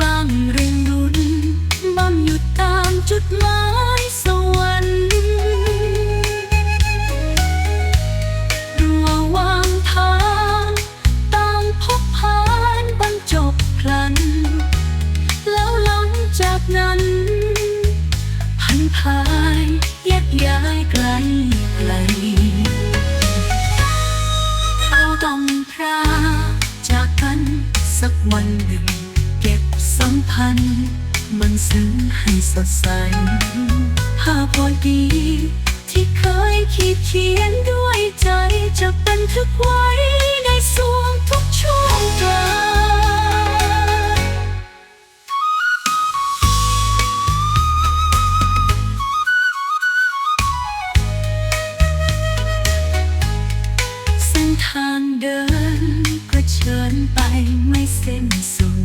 บางเร่งรุนบางหยุดตามจุดหมายสวรรค์รัววางทางตางพบพานบรรจบพลัน แล้วหลังจากนั้น พันพายแยกย้ายไกลไกล ต้องพรากจากกันสักวันหนึ่ง เก็บสัมพันธ์ มันซึ้งให้สดใสภาพพอดี ที่เคยคิดเขียนด้วยใจจะบันทึกไว้ในสวง เดินก็เชิญไปไม่เส้นสุด